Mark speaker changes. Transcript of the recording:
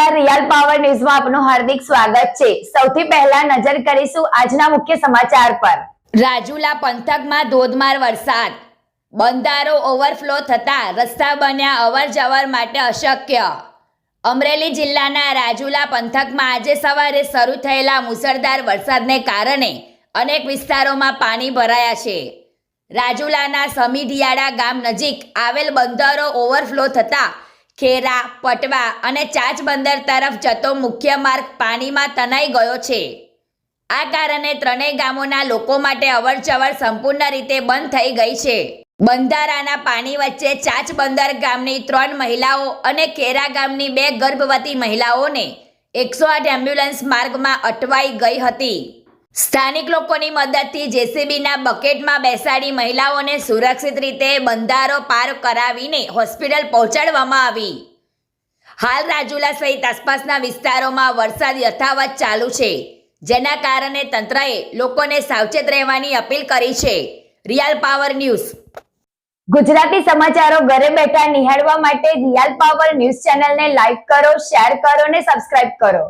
Speaker 1: નમસ્કાર real power ન્યૂઝમાં આપનું હાર્દિક સ્વાગત છે. સૌથી પહેલા નજર કરીશું આજના મુખ્ય સમાચાર પર.
Speaker 2: રાજુલા પંથકમાં ધોધમાર વરસાદ. બંધારો ઓવરફ્લો થતા રસ્તા બન્યા અવર જવર માટે અશક્ય. અમરેલી જિલ્લાના રાજુલા પંથકમાં આજે સવારે શરૂ થયેલા મુસળધાર વરસાદને કારણે અનેક વિસ્તારોમાં પાણી ભરાયા છે. રાજુલાના સમીઢિયાળા ગામ નજીક આવેલ બંધારો ઓવરફ્લો થતા ખેરા પટવા અને ચાચ બંદર તરફ જતો મુખ્ય માર્ગ પાણીમાં તનાઈ ગયો છે. આ કારણે ત્રણેય ગામોના લોકો માટે અવરજવર સંપૂર્ણ રીતે બંધ થઈ ગઈ છે. બંધારાના પાણી વચ્ચે ચાચ બંદર ગામની ત્રણ મહિલાઓ અને ખેરા ગામની બે ગર્ભવતી મહિલાઓને એકસો આઠ એમ્બ્યુલન્સ માર્ગમાં અટવાઈ ગઈ હતી. સ્થાનિક લોકોની મદદથી જેસીબીના બકેટમાં બેસાડી મહિલાઓને સુરક્ષિત રીતે બંધારો પાર કરાવીને હોસ્પિટલ પહોંચાડવામાં આવી. હાલ રાજુલા સહિત આસપાસના વિસ્તારોમાં વરસાદ યથાવત ચાલુ છે. જેના કારણે તંત્રએ લોકોને સાવચેત રહેવાની અપીલ કરી છે. Real power news.
Speaker 1: ગુજરાતી સમાચારો ઘરે બેઠા નિહાળવા માટે રિયલ પાવર ન્યૂઝ ચેનલને લાઈક કરો, શેર કરો અને સબસ્ક્રાઇબ કરો.